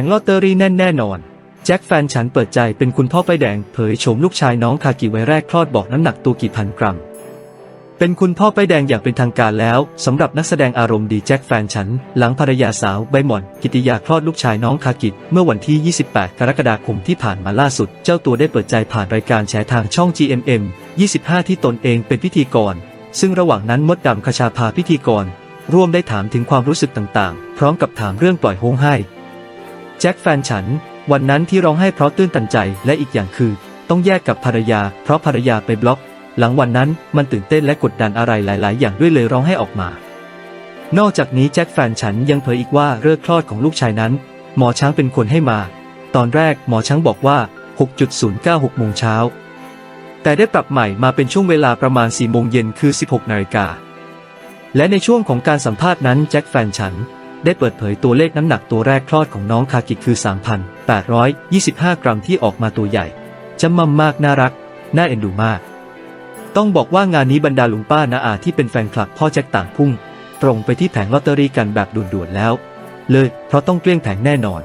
งลอตเตอรี่แน่นแน่นอน แจ็คแฟนฉันเปิดใจเป็นคุณพ่อป้ายแดงเผยโฉมลูกชายน้องคากิไว้แรกคลอดบอกน้ำหนักตัวกี่พันกรัม เป็นคุณพ่อป้ายแดงอย่างเป็นทางการแล้วสำหรับนักแสดงอารมณ์ดีแจ็คแฟนฉัน หลังภรรยาสาวใบหม่อน กิติยาคลอดลูกชายน้องคากิเมื่อวันที่ 28 กรกฎาคมที่ผ่านมาล่าสุด เจ้าตัวได้เปิดใจผ่านรายการแฉทางช่อง GMM 25 ที่ตนเองเป็นพิธีกร ซึ่งระหว่างนั้นมดดำคชาพาพิธีกร ร่วมได้ถามถึงความรู้สึกต่างๆ พร้อมกับถามเรื่องปล่อยโฮงให้ แจ็คแฟนฉัน วันนั้นที่ร้องไห้เพราะตื้นตันใจและอีกอย่างคือ ต้องแยกกับภรรยา เพราะภรรยาไปบล็อก หลังวันนั้นมันตื่นเต้นและกดดันอะไรหลาย ๆ อย่างด้วยเลยร้องไห้ออกมา นอกจากนี้แจ็คแฟนฉันยังเผยอีกว่าเลิกคลอดของลูกชายนั้น หมอช้างเป็นคนให้มา ตอนแรกหมอช้างบอกว่า 6.096โมงเช้าแต่ได้ปรับใหม่มาเป็นช่วงเวลาประมาณ 4 โมงเย็นคือ 16 นาฬิกา และในช่วงของการสัมภาษณ์นั้นแจ็คแฟนฉัน ได้เปิดเผยตัวเลขน้ำหนักตัวแรกคลอดของน้องคากิคือ 3,825 กรัมที่ออกมาตัวใหญ่ จำมั่มมากน่ารัก น่าเอ็นดูมาก ต้องบอกว่างานนี้บรรดาลุงป้านาอาที่เป็นแฟนคลับพ่อแจ็คต่างพุ่ง ตรงไปที่แผงลอตเตอรี่กันแบบด่วนๆแล้ว เลยเพราะต้องเกลี้ยงแผงแน่นอน